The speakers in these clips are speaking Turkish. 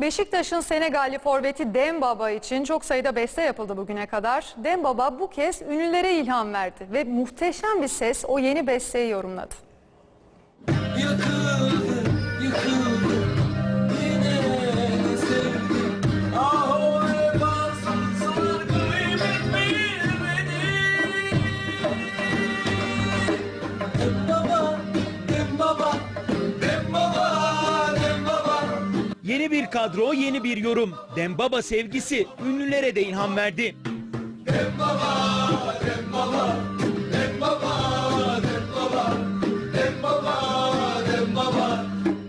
Beşiktaş'ın Senegalli forveti Dembaba için çok sayıda beste yapıldı bugüne kadar. Dembaba bu kez ünlülere ilham verdi ve muhteşem bir ses o yeni besteyi yorumladı. Yeni bir kadro, yeni bir yorum. Dembaba sevgisi ünlülere de ilham verdi. Dembaba, Dembaba, Dembaba, Dembaba, Dembaba, Dembaba,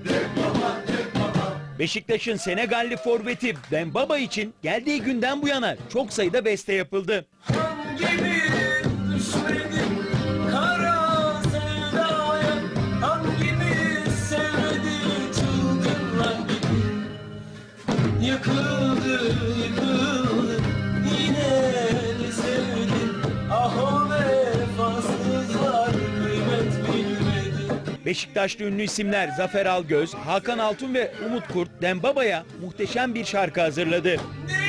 Dembaba, Dembaba. Beşiktaş'ın Senegalli forveti Dembaba için geldiği günden bu yana çok sayıda beste yapıldı. Hangi Yıkıldı, yıkıldı. Yine de sevdi Ah o vefasızlar kıymet bilmedi. Beşiktaşlı ünlü isimler Zafer Algöz, Hakan Altun ve Umut Kurt Dembaba'ya muhteşem bir şarkı hazırladı. Deli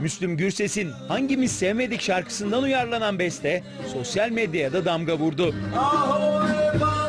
Müslüm Gürses'in Hangimiz Sevmedik şarkısından uyarlanan beste sosyal medyaya da damga vurdu. Ah